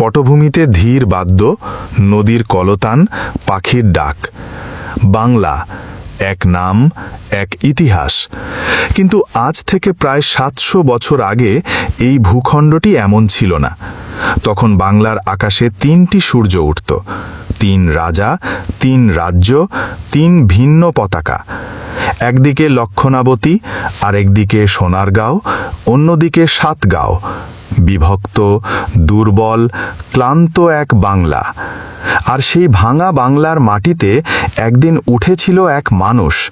পটভূমিতে ধীর বাদ্য, নদীর কলতান, পাখির ডাক। বাংলা, এক নাম, এক ইতিহাস। কিন্তু আজ থেকে প্রায় সাতশো বছর আগে এই ভূখণ্ডটি এমন ছিল না। তখন বাংলার আকাশে তিনটি সূর্য উঠত। তিন রাজা, তিন রাজ্য, তিন ভিন্ন পতাকা। একদিকে লক্ষণাবতী, আরেকদিকে সোনারগাঁও, অন্যদিকে সাতগাঁও। বিভক্ত, দুর্বল, ক্লান্ত এক বাংলা। আর সেই ভাঙা বাংলার মাটিতে একদিন উঠেছিল এক মানুষ,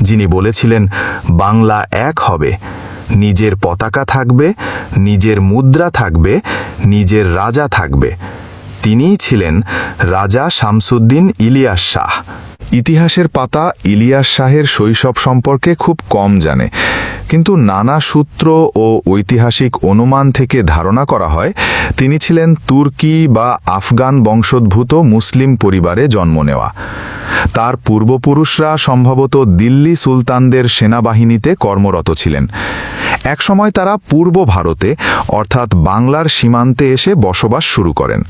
যিনি বলেছিলেন, বাংলা এক হবে। নিজের পতাকা থাকবে, নিজের মুদ্রা থাকবে, নিজের রাজা থাকবে। তিনিই ছিলেন রাজা শামসুদ্দিন ইলিয়াস শাহ। ইতিহাসের পাতা ইলিয়াস শাহের শৈশব সম্পর্কে খুব কম জানে। কিন্তু নানা সূত্র ও ঐতিহাসিক অনুমান থেকে ধারণা করা হয়, তিনি ছিলেন তুর্কি বা আফগান বংশোদ্ভূত মুসলিম পরিবারে জন্ম নেওয়া। তার পূর্বপুরুষরা সম্ভবত দিল্লি সুলতানদের সেনাবাহিনীতে কর্মরত ছিলেন। একসময় তারা পূর্ব ভারতে, অর্থাৎ বাংলার সীমান্তে এসে বসবাস শুরু করেন।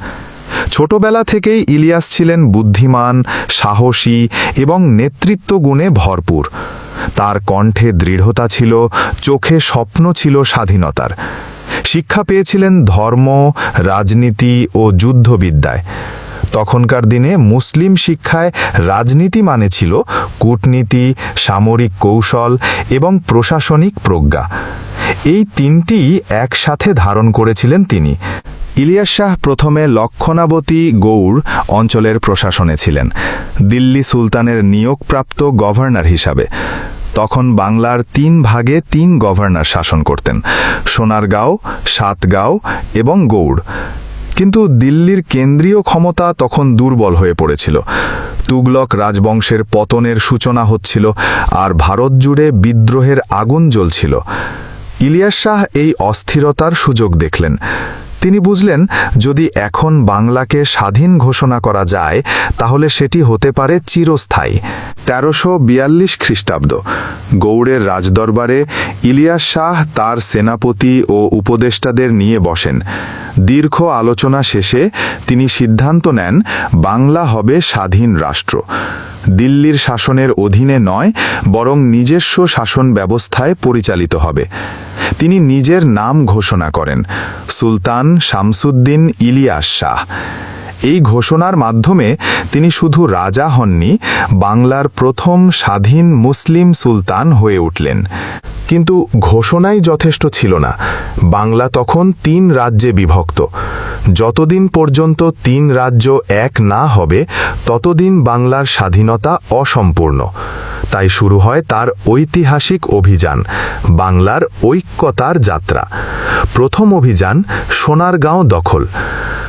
ছোটবেলা থেকেই ইলিয়াস ছিলেন বুদ্ধিমান, সাহসী এবং নেতৃত্ব গুণে ভরপুর। তার কণ্ঠে দৃঢ়তা ছিল, চোখে স্বপ্ন ছিল স্বাধীনতার। শিক্ষা পেয়েছিলেন ধর্ম, রাজনীতি ও যুদ্ধবিদ্যায়। তখনকার দিনে মুসলিম শিক্ষায় রাজনীতি মানে ছিল কূটনীতি, সামরিক কৌশল এবং প্রশাসনিক প্রজ্ঞা। এই তিনটি একসাথে ধারণ করেছিলেন তিনি। ইলিয়াস শাহ প্রথমে লক্ষণাবতী গৌড় অঞ্চলের প্রশাসনে ছিলেন, দিল্লি সুলতানের নিয়োগপ্রাপ্ত গভর্নর হিসাবে। তখন বাংলার তিন ভাগে তিন গভর্নর শাসন করতেন, সোনারগাঁও, সাতগাঁও এবং গৌড়। কিন্তু দিল্লির কেন্দ্রীয় ক্ষমতা তখন দুর্বল হয়ে পড়েছিল। তুগলক রাজবংশের পতনের সূচনা হচ্ছিল আর ভারত জুড়ে বিদ্রোহের আগুন জ্বলছিল। ইলিয়াস শাহ এই অস্থিরতার সুযোগ দেখলেন। তিনি বুঝলেন, যদি এখন বাংলাকে স্বাধীন ঘোষণা করা যায়, তাহলে সেটি হতে পারে চিরস্থায়ী। তেরোশো বিয়াল্লিশ খ্রিস্টাব্দ, গৌড়ের রাজদরবারে ইলিয়াস শাহ তার সেনাপতি ও উপদেষ্টাদের নিয়ে বসেন। দীর্ঘ আলোচনা শেষে তিনি সিদ্ধান্ত নেন, বাংলা হবে স্বাধীন রাষ্ট্র। দিল্লির শাসনের অধীনে নয়, বরং নিজস্ব শাসন ব্যবস্থায় পরিচালিত হবে। তিনি নিজের নাম ঘোষণা করেন, সুলতান শামসুদ্দিন ইলিয়াস শাহ। এই ঘোষণার মাধ্যমে তিনি শুধু রাজা হননি, বাংলার প্রথম স্বাধীন মুসলিম সুলতান হয়ে উঠলেন। কিন্তু ঘোষণাই যথেষ্ট ছিল না। বাংলা তখন তিন রাজ্যে বিভক্ত। যতদিন পর্যন্ত তিন রাজ্য এক না হবে, ততদিন বাংলার স্বাধীনতা অসম্পূর্ণ। তাই শুরু হয় তার ঐতিহাসিক অভিযান, বাংলার ঐক্যতার যাত্রা। প্রথম অভিযান সোনারগাঁও দখল।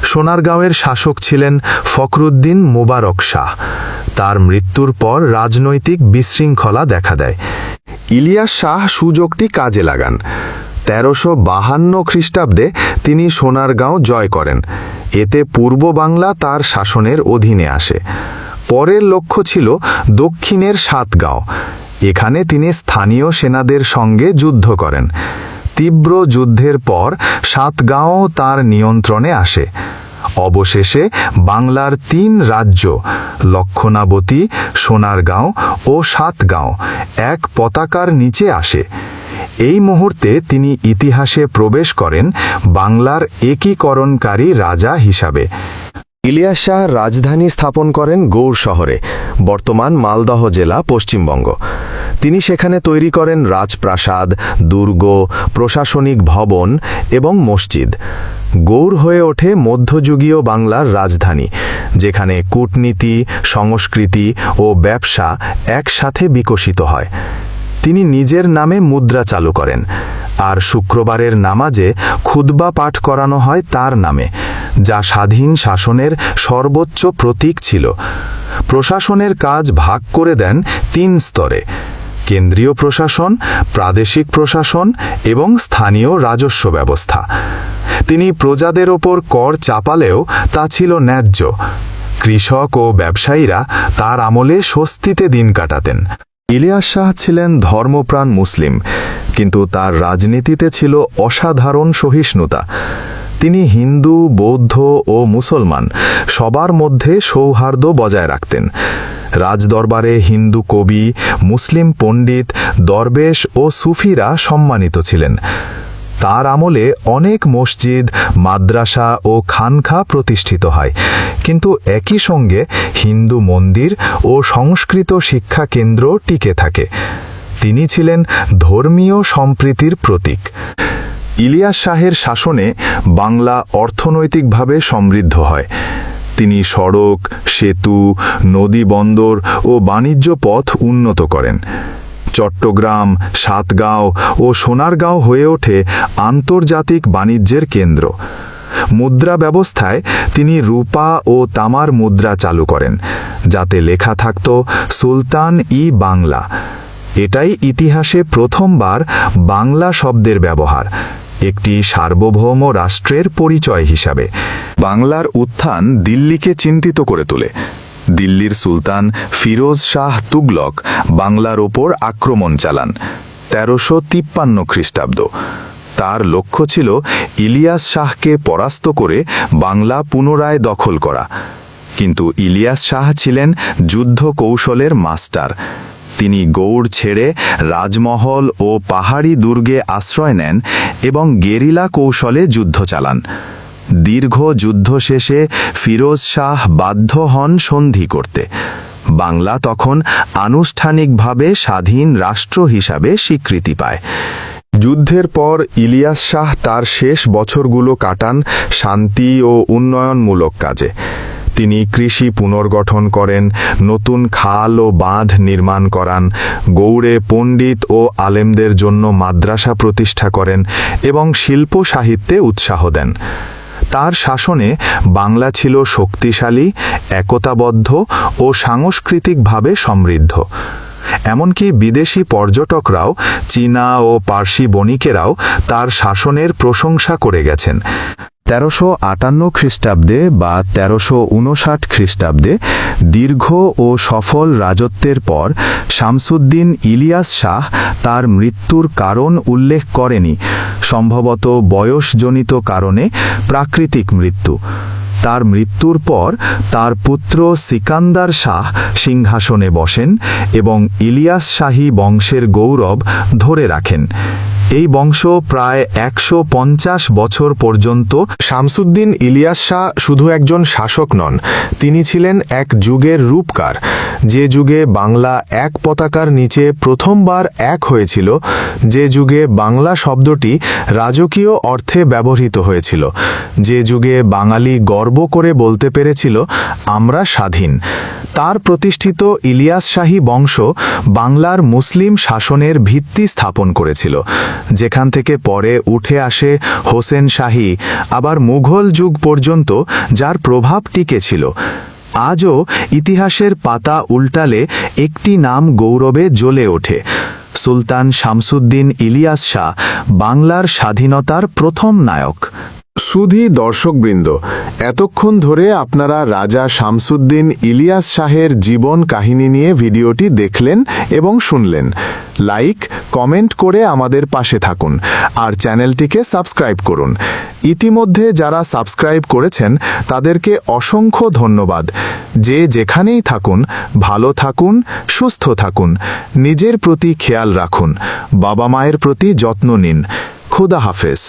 সোনারগাঁওয়ের শাসক ছিলেন ফখরুদ্দিন মোবারক শাহ। তার মৃত্যুর পর রাজনৈতিক বিশৃঙ্খলা দেখা দেয়। ইলিয়াস শাহ সুযোগটি কাজে লাগান। তেরোশো বাহান্ন খ্রিস্টাব্দে তিনি সোনারগাঁও জয় করেন। এতে পূর্ব বাংলা তার শাসনের অধীনে আসে। পরের লক্ষ্য ছিল দক্ষিণের সাতগাঁও। এখানে তিনি স্থানীয় সেনাদের সঙ্গে যুদ্ধ করেন। তীব্র যুদ্ধের পর সাতগাঁও তার নিয়ন্ত্রণে আসে। অবশেষে বাংলার তিন রাজ্য লক্ষণাবতী, সোনারগাঁও ও সাতগাঁও এক পতাকার নিচে আসে। এই মুহূর্তে তিনি ইতিহাসে প্রবেশ করেন বাংলার একীকরণকারী রাজা হিসাবে। ইলিয়াস শাহ রাজধানী স্থাপন করেন গৌড় শহরে, বর্তমান মালদহ জেলা পশ্চিমবঙ্গ। তিনি সেখানে তৈরি করেন রাজপ্রাসাদ, দুর্গ, প্রশাসনিক ভবন এবং মসজিদ। গৌড় হয়ে ওঠে মধ্যযুগীয় বাংলার রাজধানী, যেখানে কূটনীতি, সংস্কৃতি ও ব্যবসা একসাথে বিকশিত হয়। তিনি নিজের নামে মুদ্রা চালু করেন, আর শুক্রবারের নামাজে খুতবা পাঠ করানো হয় তার নামে। যা স্বাধীন শাসনের সর্বোচ্চ প্রতীক ছিল। প্রশাসনের কাজ ভাগ করে দেন তিন স্তরে। কেন্দ্রীয় প্রশাসন, প্রাদেশিক প্রশাসন এবং স্থানীয় রাজস্ব ব্যবস্থা। তিনি প্রজাদের ওপর কর চাপালেও তা ছিল ন্যায্য। কৃষক ও ব্যবসায়ীরা তার আমলে স্বস্তিতে দিন কাটাতেন। ইলিয়াস শাহ ছিলেন ধর্মপ্রাণ মুসলিম, কিন্তু তার রাজনীতিতে ছিল অসাধারণ সহিষ্ণুতা। তিনি হিন্দু, বৌদ্ধ ও মুসলমান সবার মধ্যে সৌহার্দ্য বজায় রাখতেন। রাজদরবারে হিন্দু কবি, মুসলিম পণ্ডিত, দরবেশ ও সুফিরা সম্মানিত ছিলেন। তার আমলে অনেক মসজিদ, মাদ্রাসা ও খানখা প্রতিষ্ঠিত হয়। কিন্তু একই সঙ্গে হিন্দু মন্দির ও সংস্কৃত শিক্ষা কেন্দ্র টিকে থাকে। তিনি ছিলেন ধর্মীয় সম্প্রীতির প্রতীক। ইলিয়াস শাহের শাসনে বাংলা অর্থনৈতিকভাবে সমৃদ্ধ হয়। তিনি সড়ক, সেতু, নদী বন্দর ও বাণিজ্য পথ উন্নত করেন। চট্টগ্রাম, সাতগাঁও ও সোনারগাঁও হয়ে ওঠে আন্তর্জাতিক বাণিজ্যের কেন্দ্র। মুদ্রা ব্যবস্থায় তিনি রূপা ও তামার মুদ্রা চালু করেন, যাতে লেখা থাকত সুলতান ই বাংলা। এটাই ইতিহাসে প্রথমবার বাংলা শব্দের ব্যবহার। একটি সার্বভৌম রাষ্ট্রের পরিচয় হিসাবে। বাংলার উত্থান দিল্লিকে চিন্তিত করে তোলে। দিল্লির সুলতান ফিরোজ শাহ তুগলক বাংলার ওপর আক্রমণ চালান। তেরোশো তিপ্পান্ন খ্রিস্টাব্দ। তার লক্ষ্য ছিল ইলিয়াস শাহকে পরাস্ত করে বাংলা পুনরায় দখল করা। কিন্তু ইলিয়াস শাহ ছিলেন যুদ্ধ কৌশলের মাস্টার। তিনি গৌড় ছেড়ে রাজমহল ও পাহাড়ি দুর্গে আশ্রয় নেন এবং গেরিলা কৌশলে যুদ্ধ চালান। দীর্ঘ যুদ্ধ শেষে ফিরোজ শাহ বাধ্য হন সন্ধি করতে। বাংলা তখন আনুষ্ঠানিকভাবে স্বাধীন রাষ্ট্র হিসাবে স্বীকৃতি পায়। যুদ্ধের পর ইলিয়াস শাহ তার শেষ বছরগুলো কাটান শান্তি ও উন্নয়নমূলক কাজে। তিনি কৃষি পুনর্গঠন করেন, নতুন খাল ও বাঁধ নির্মাণ করান, গৌড়ে পণ্ডিত ও আলেমদের জন্য মাদ্রাসা প্রতিষ্ঠা করেন এবং শিল্প সাহিত্যে উৎসাহ দেন। তার শাসনে বাংলা ছিল শক্তিশালী, একতাবদ্ধ ও সাংস্কৃতিকভাবে সমৃদ্ধ। এমনকি বিদেশি পর্যটকরাও, চীনা ও পার্সি বণিকেরাও তার শাসনের প্রশংসা করে গেছেন। তেরোশো আটান্ন খ্রিস্টাব্দে বা তেরোশো উনষাট খ্রিস্টাব্দে দীর্ঘ ও সফল রাজত্বের পর শামসুদ্দিন ইলিয়াস শাহ তার মৃত্যুর কারণ উল্লেখ করেনি, সম্ভবত বয়সজনিত কারণে প্রাকৃতিক মৃত্যু। তার মৃত্যুর পর তার পুত্র সিকান্দার শাহ সিংহাসনে বসেন এবং ইলিয়াস শাহী বংশের গৌরব ধরে রাখেন। এই বংশ প্রায় একশো পঞ্চাশ বছর পর্যন্ত শামসুদ্দিন ইলিয়াস শাহ শুধু একজন শাসক নন, তিনি ছিলেন এক যুগের রূপকার। যে যুগে বাংলা এক পতাকার নিচে প্রথমবার এক হয়েছিল, যে যুগে বাংলা শব্দটি রাজকীয় অর্থে ব্যবহৃত হয়েছিল, যে যুগে বাঙালি গর্ব করে বলতে পেরেছিল, আমরা স্বাধীন। তার প্রতিষ্ঠিত ইলিয়াস শাহী বংশ বাংলার মুসলিম শাসনের ভিত্তি স্থাপন করেছিল। যেখান থেকে পরে উঠে আসে হোসেন শাহী, আবার মুঘল যুগ পর্যন্ত যার প্রভাব টিকেছিল আজও ইতিহাসের পাতা উল্টালে একটি নাম গৌরবে জ্বলে ওঠে। সুলতান শামসুদ্দিন ইলিয়াস শাহ, বাংলার স্বাধীনতার প্রথম নায়ক। সুধী দর্শকবৃন্দ, এতক্ষণ ধরে আপনারা রাজা শামসুদ্দিন ইলিয়াস শাহের জীবন কাহিনী নিয়ে ভিডিওটি দেখলেন এবং শুনলেন। লাইক, কমেন্ট করে আমাদের পাশে থাকুন আর চ্যানেলটিকে সাবস্ক্রাইব করুন। ইতিমধ্যে যারা সাবস্ক্রাইব করেছেন, তাদেরকে অসংখ্য ধন্যবাদ। যে যেখানেই থাকুন, ভালো থাকুন, সুস্থ থাকুন, নিজের প্রতি খেয়াল রাখুন, বাবা মায়ের প্রতি যত্ন নিন। খুদা হাফেজ।